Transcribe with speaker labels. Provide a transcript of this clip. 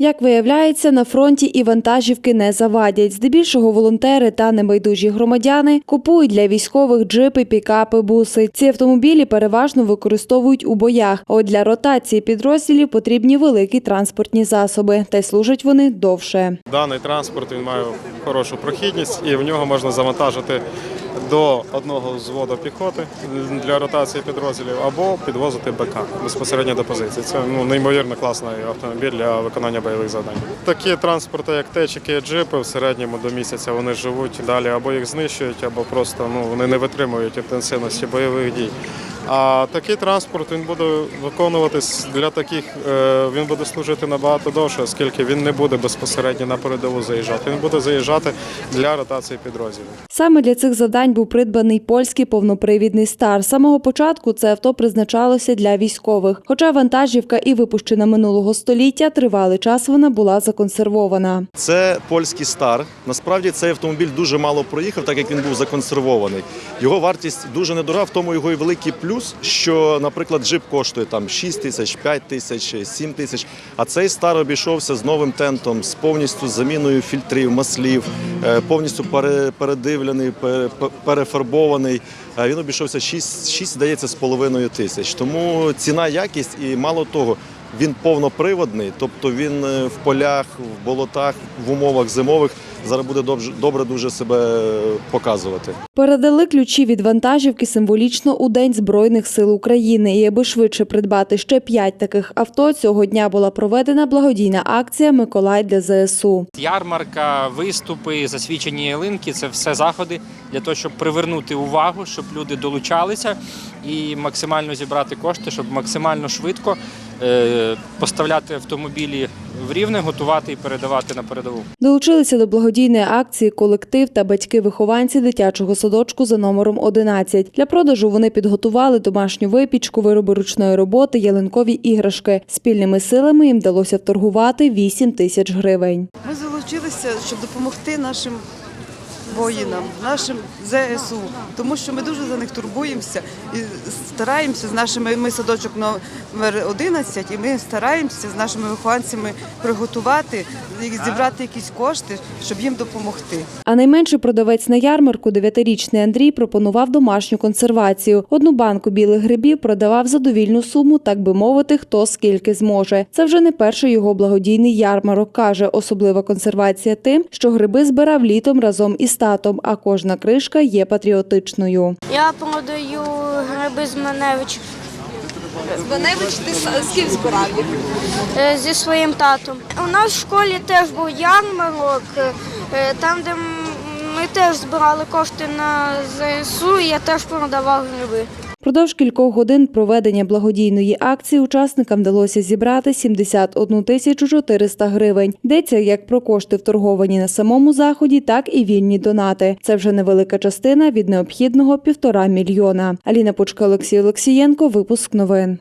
Speaker 1: Як виявляється, на фронті і вантажівки не завадять. Здебільшого волонтери та небайдужі громадяни купують для військових джипи, пікапи, буси. Ці автомобілі переважно використовують у боях. От для ротації підрозділів потрібні великі транспортні засоби, та й служать вони довше.
Speaker 2: Даний транспорт він має хорошу прохідність і в нього можна завантажити до одного взводу піхоти для ротації підрозділів або підвозити БК безпосередньо до позиції. Це ну неймовірно класний автомобіль для виконання бойових завдань. Такі транспорти, як течики, джипи, в середньому до місяця вони живуть далі, або їх знищують, або просто ну вони не витримують інтенсивності бойових дій. А такий транспорт він буде виконуватись для таких, е, він буде служити набагато довше, оскільки він не буде безпосередньо на передову заїжджати. Він буде заїжджати для ротації підрозділів.
Speaker 1: Саме для цих завдань був придбаний польський повнопривідний стар. З самого початку це авто призначалося для військових. Хоча вантажівка і випущена минулого століття, тривалий час вона була законсервована.
Speaker 3: Це польський стар. Насправді цей автомобіль дуже мало проїхав, так як він був законсервований. Його вартість дуже недорога, в тому його і великий плюс, що, наприклад, джип коштує там 6 тисяч, 5 тисяч, 7 тисяч. А цей стар обійшовся з новим тентом, з повністю заміною фільтрів, маслів, е, повністю пере- передивлений, перефарбований. Е, Він обійшовся 6, 6 здається, з половиною тисяч. Тому ціна, якість і мало того. Він повноприводний, тобто він е, в полях, в болотах, в умовах зимових зараз буде добре, добре дуже себе е, показувати.
Speaker 1: Передали ключі від вантажівки символічно у День Збройних сил України. І аби швидше придбати ще п'ять таких авто, цього дня була проведена благодійна акція Миколай для ЗСУ.
Speaker 4: Ярмарка, виступи, засвідчені ялинки це все заходи для того, щоб привернути увагу, щоб люди долучалися і максимально зібрати кошти, щоб максимально швидко поставляти автомобілі в рівне, готувати і передавати на передову.
Speaker 1: Долучилися до благодійної акції колектив та батьки-вихованці дитячого садочку за номером 11. Для продажу вони підготували домашню випічку, вироби ручної роботи, ялинкові іграшки. Спільними силами їм вдалося вторгувати 8 тисяч гривень.
Speaker 5: Ми залучилися, щоб допомогти нашим воїнам, нашим ЗСУ, тому що ми дуже за них турбуємося і стараємося з нашими ми садочок номер 11, і ми стараємося з нашими вихованцями приготувати зібрати якісь кошти, щоб їм допомогти.
Speaker 1: А найменший продавець на ярмарку, дев'ятирічний Андрій, пропонував домашню консервацію. Одну банку білих грибів продавав за довільну суму, так би мовити, хто скільки зможе. Це вже не перший його благодійний ярмарок. каже, особлива консервація тим, що гриби збирав літом разом із татом, а кожна кришка є патріотичною.
Speaker 6: Я продаю гриби з Маневич
Speaker 7: Званевич, ти з ким збирав їх?
Speaker 6: е, зі своїм татом. У нас в школі теж був ярмарок, е, там, де ми теж збирали кошти на ЗСУ, я теж продавав гриби.
Speaker 1: Продовж кількох годин проведення благодійної акції учасникам вдалося зібрати 71 тисячу 400 гривень. Йдеться як про кошти вторговані на самому заході, так і вільні донати. Це вже невелика частина від необхідного півтора мільйона. Аліна Пучка, Олексій Олексієнко. Випуск новин.